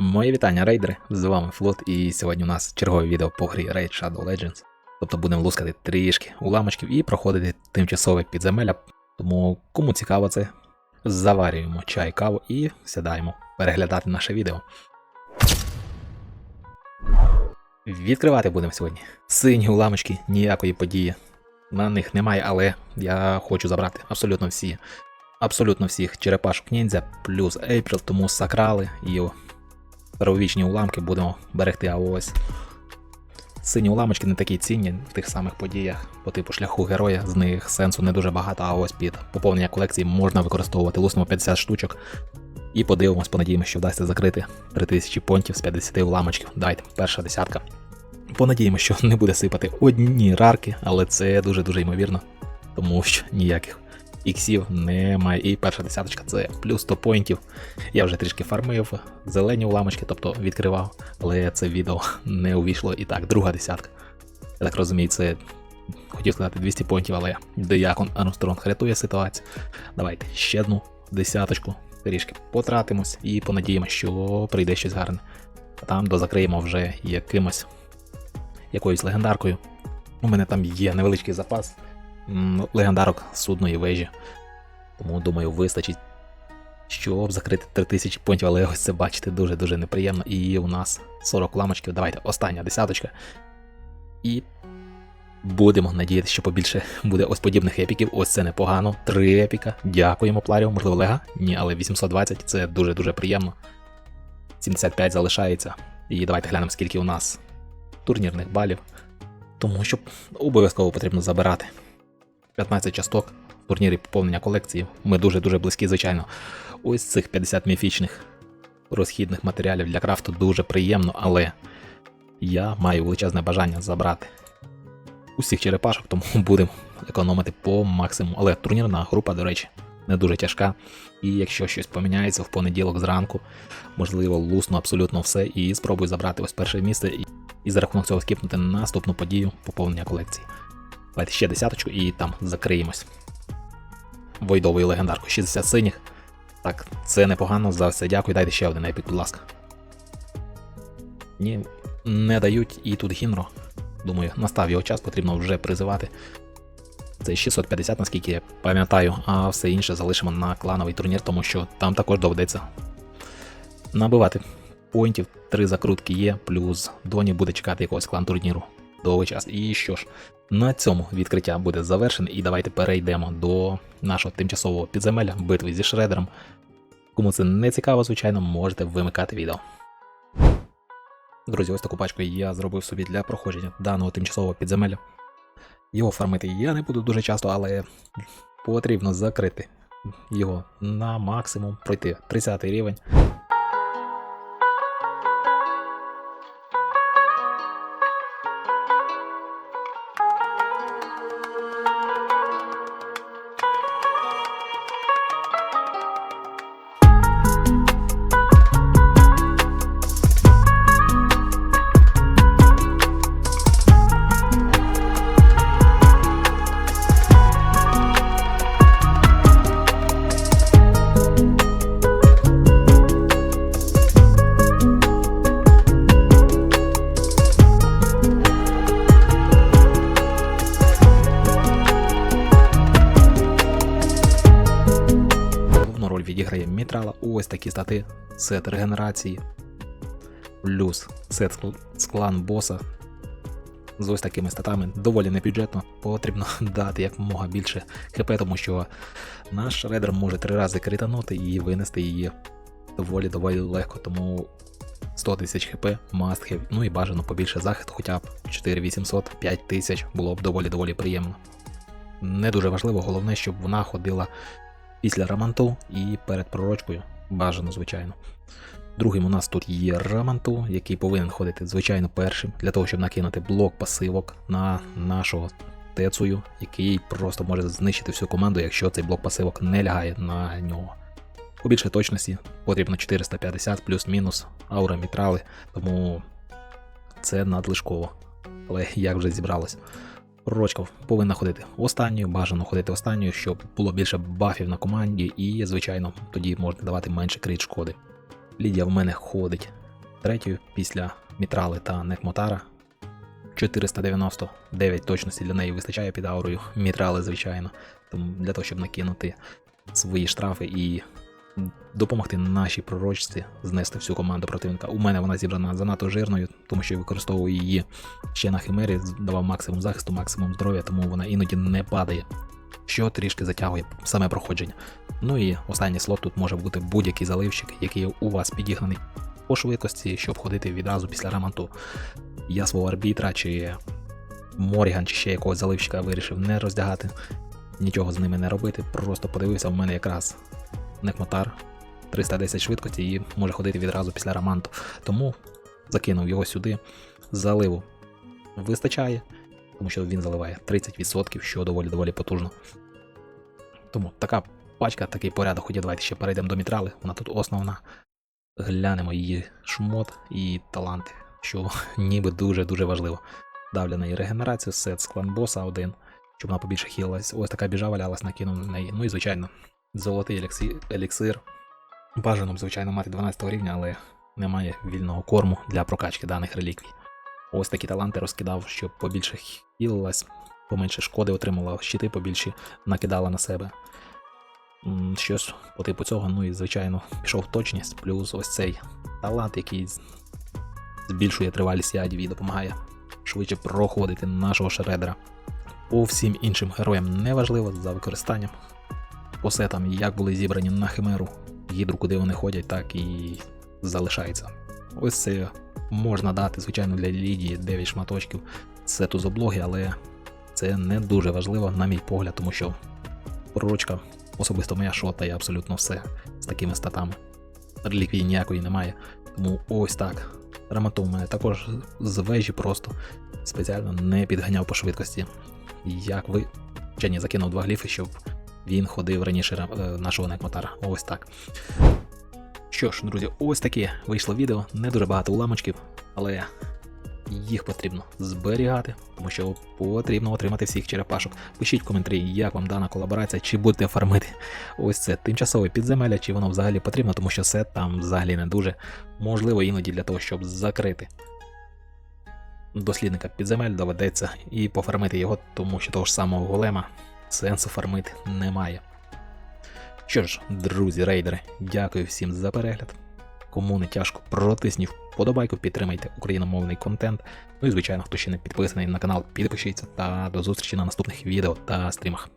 Мої вітання, рейдери! З вами Флот, і сьогодні у нас чергове відео по грі Raid Shadow Legends. Тобто будемо лускати трішки уламочків і проходити тимчасове підземелля. Тому кому цікаво це, заварюємо чай, каву і сідаємо переглядати наше відео. Відкривати будемо сьогодні. Сині уламочки, ніякої події. На них немає, але я хочу забрати абсолютно всі. Абсолютно всіх черепашок ніндзя, плюс Ейприл, тому сакрали і старовічні уламки будемо берегти, а ось сині уламочки не такі цінні в тих самих подіях по типу шляху героя, з них сенсу не дуже багато, а ось під поповнення колекції можна використовувати луснемо 50 штучок. І подивимось, понадіємося, що вдасться закрити 3000 понтів з 50 уламочків. Дайте, перша десятка. Понадіємося, що не буде сипати одні рарки, але це дуже-дуже ймовірно, тому що ніяких іксів немає. І перша десяточка це плюс 100 поінтів. Я вже трішки фармив зелені уламочки, тобто відкривав, але це відео не увійшло. І так, друга десятка. Я так розумію, це хотів сказати 200 поінтів, але Деякон Армстронг рятує ситуацію. Давайте ще одну десяточку. Трішки потратимось і понадіємося, що прийде щось гарне. А там дозакриємо вже якимось якоюсь легендаркою. У мене там є невеличкий запас легендарок судної вежі. Тому думаю, вистачить, щоб закрити 3000 понтів, але ось це бачите дуже-дуже неприємно. І у нас 40 ламочків. Давайте остання десяточка. І будемо надіятися, що побільше буде ось подібних епіків. Ось це непогано. Три епіка. Дякуємо, Пларіо. Можливо, Лега? Ні, але 820 це дуже-дуже приємно. 75 залишається. І давайте глянемо, скільки у нас турнірних балів. Тому що обов'язково потрібно забирати 15 часток в турнірі поповнення колекції. Ми дуже-дуже близькі, звичайно. Ось цих 50 міфічних розхідних матеріалів для крафту дуже приємно, але я маю величезне бажання забрати усіх черепашок, тому будемо економити по максимуму. Але турнірна група, до речі, не дуже тяжка. І якщо щось поміняється в понеділок зранку, можливо, лусну абсолютно все і спробую забрати ось перше місце і, і за рахунок цього скіпнути наступну подію поповнення колекції. Давайте ще десяточку і там закриємось. Войдовою легендаркою 60 синіх. Так, це непогано, за все дякую. Дайте ще один епік, будь ласка. Ні, не дають і тут Гінро. Думаю, настав його час, потрібно вже призивати. Це 650, наскільки я пам'ятаю, а все інше залишимо на клановий турнір, тому що там також доведеться набивати поінтів. Три закрутки є, плюс Доні буде чекати якогось клан турніру довгий час. І що ж, на цьому відкриття буде завершене, і давайте перейдемо до нашого тимчасового підземелля битви зі шредером. Кому це не цікаво, звичайно, можете вимикати відео. Друзі, ось таку пачку я зробив собі для проходження даного тимчасового підземелля. Його фармити я не буду дуже часто, але потрібно закрити його на максимум, пройти 30 рівень. Відіграє Мітрала. Ось такі стати, сет регенерації, плюс сет з клан боса. З ось такими статами доволі небюджетно. Потрібно дати якомога більше хп, тому що наш редер може три рази кританути і винести її доволі доволі легко. Тому 100 тисяч хп must have. Ну і бажано побільше захисту, хоча б 4800, 5000 було б доволі доволі приємно. Не дуже важливо, головне, щоб вона ходила після раманту і перед пророчкою. Бажано, звичайно. Другим у нас тут є раманту, який повинен ходити, звичайно, першим, для того, щоб накинути блок пасивок на нашого тецую, який просто може знищити всю команду, якщо цей блок пасивок не лягає на нього. У більшій точності потрібно 450 плюс-мінус аура мітрали, тому це надлишково. Але як вже зібралось. Пророчка повинна ходити останньою, бажано ходити останньою, щоб було більше бафів на команді, і, звичайно, тоді можна давати менше крит шкоди. Лідія в мене ходить третьою після Мітрали та Некмотара. 499 точності для неї вистачає під аурою Мітрали, звичайно. Для того, щоб накинути свої штрафи і допомогти нашій пророчці знести всю команду противника. У мене вона зібрана занадто жирною, тому що я використовую її ще на химері, давав максимум захисту, максимум здоров'я, тому вона іноді не падає, що трішки затягує саме проходження. Ну і останній слот тут може бути будь-який заливщик, який у вас підігнаний по швидкості, щоб ходити відразу після ремонту. Я свого арбітра чи Моріган, чи ще якогось заливщика вирішив не роздягати, нічого з ними не робити. Просто подивився, у мене якраз Некмотар 310 швидкості і може ходити відразу після ремонту. Тому закинув його сюди. Заливу вистачає, тому що він заливає 30%, що доволі доволі потужно. Тому така пачка, такий порядок. Ході, давайте ще перейдемо до мітрали. Вона тут основна. Глянемо її шмот і таланти, що ніби дуже-дуже важливо. Дав для неї регенерацію, сет з клан-боса один, щоб вона побільше хілилась. Ось така біжа валялась, накинув на неї. Ну і звичайно, золотий еліксі- еліксир. Бажано, б, звичайно, мати 12 рівня, але немає вільного корму для прокачки даних реліквій. Ось такі таланти розкидав, щоб побільше хілилась, поменше шкоди отримала, щити побільші накидала на себе. Щось по типу цього, ну і звичайно, пішов точність, плюс ось цей талант, який збільшує тривалість ядів і допомагає швидше проходити нашого шредера. По всім іншим героям неважливо за використанням. По сетам, як були зібрані на химеру, гідру, куди вони ходять, так і залишається. Ось це можна дати, звичайно, для Лідії 9 шматочків з облоги, але це не дуже важливо, на мій погляд, тому що пророчка особисто моя шотає абсолютно все з такими статами. Реліквії ніякої немає. Тому ось так. Ремонту мене також з вежі просто спеціально не підганяв по швидкості. Як ви. Чи ні, закинув два гліфи, щоб він ходив раніше е, нашого некмотара. Ось так. Що ж, друзі, ось таке вийшло відео. Не дуже багато уламочків, але їх потрібно зберігати, тому що потрібно отримати всіх черепашок. Пишіть в коментарі, як вам дана колаборація, чи будете фармити ось це тимчасове підземелля, чи воно взагалі потрібно, тому що сет там взагалі не дуже можливо іноді для того, щоб закрити дослідника підземель доведеться і пофармити його, тому що того ж самого голема сенсу фармити немає. Що ж, друзі, рейдери, дякую всім за перегляд. Кому не тяжко, протисніть вподобайку, підтримайте україномовний контент. Ну і звичайно, хто ще не підписаний на канал, підпишіться та до зустрічі на наступних відео та стрімах.